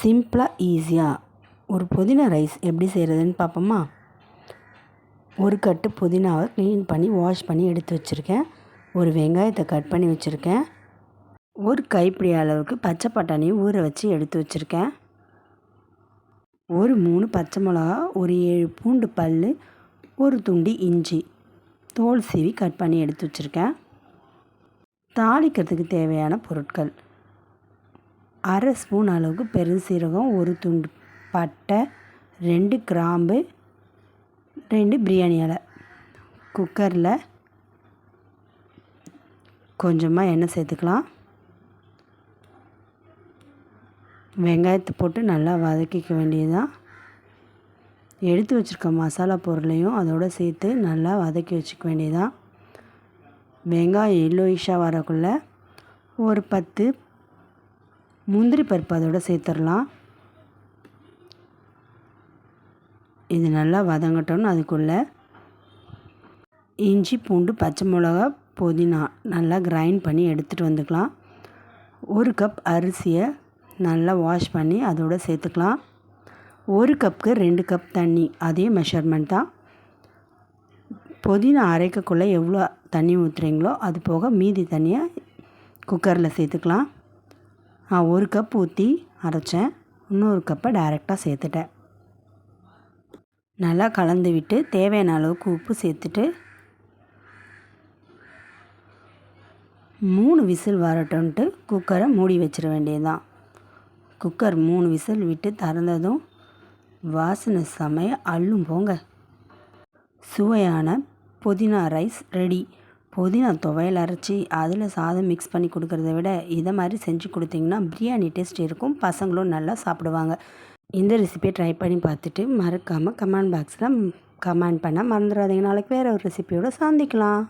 சிம்பிளாக ஈஸியாக ஒரு புதினா ரைஸ் எப்படி செய்கிறதுன்னு பார்ப்போமா ஒரு கட்டு புதினாவை க்ளீன் பண்ணி வாஷ் பண்ணி எடுத்து வச்சுருக்கேன். ஒரு வெங்காயத்தை கட் பண்ணி வச்சுருக்கேன். ஒரு கைப்பிடி அளவுக்கு பச்சை பட்டாணியும் ஊற வச்சு எடுத்து வச்சுருக்கேன். ஒரு மூணு பச்சை மிளகா ஒரு ஏழு பூண்டு பல் ஒரு துண்டு இஞ்சி தோல் சீவி கட் பண்ணி எடுத்து வச்சுருக்கேன். தாளிக்கிறதுக்கு தேவையான பொருட்கள். அரை ஸ்பூன் அளவுக்கு பெருசீரகம் ஒரு துண்டு பட்டை ரெண்டு கிராம்பு ரெண்டு பிரியாணி இலை. குக்கரில் கொஞ்சமாக எண்ணெய் சேர்த்துக்கலாம். வெங்காயத்தை போட்டு நல்லா வதக்கிக்க வேண்டியதுதான். எடுத்து வச்சுருக்க மசாலா பொருளையும் அதோடு சேர்த்து நல்லா வதக்கி வச்சுக்க வேண்டியதுதான். வெங்காயம் எல்லோயிஷாக வரக்குள்ளே ஒரு பத்து முந்திரி பருப்பு அதோடு சேர்த்துடலாம். இது நல்லா வதங்கட்டோன்னு அதுக்குள்ளே. இஞ்சி பூண்டு பச்சை மிளகா புதினா நல்லா கிரைண்ட் பண்ணி எடுத்துகிட்டு வந்துக்கலாம். ஒரு கப் அரிசியை நல்லா வாஷ் பண்ணி அதோடு சேர்த்துக்கலாம். ஒரு கப்புக்கு ரெண்டு கப் தண்ணி அதே மெஷர்மெண்ட் தான். புதினா அரைக்கக்குள்ளே எவ்வளோ தண்ணி ஊற்றுறீங்களோ அது போக மீதி தண்ணியை குக்கரில் சேர்த்துக்கலாம். நான் ஒரு கப் ஊற்றி அரைச்சேன். இன்னொரு கப்பை டைரெக்டாக சேர்த்துட்டேன். நல்லா கலந்து விட்டு தேவையான அளவுக்கு உப்பு சேர்த்துட்டு மூணு விசில் வரட்டும்ன்ட்டு குக்கரை மூடி வச்சிட வேண்டியதுதான். குக்கர் மூணு விசில் விட்டு திறந்ததும் வாசனை சமைய அள்ளும் போங்க. சுவையான புதினா ரைஸ் ரெடி புதினா துவையல் அரைச்சி அதில் சாதம் மிக்ஸ் பண்ணி கொடுக்கறத விட இதை மாதிரி செஞ்சு கொடுத்தீங்கன்னா பிரியாணி டேஸ்ட் இருக்கும். பசங்களும் நல்லா சாப்பிடுவாங்க. இந்த ரெசிபியை ட்ரை பண்ணி பார்த்துட்டு மறக்காமல் கமெண்ட் பாக்ஸில் கமெண்ட் பண்ண மறந்துடாதீங்க. நாளைக்கு வேறு ஒரு ரெசிபியோடு சந்திக்கலாம்.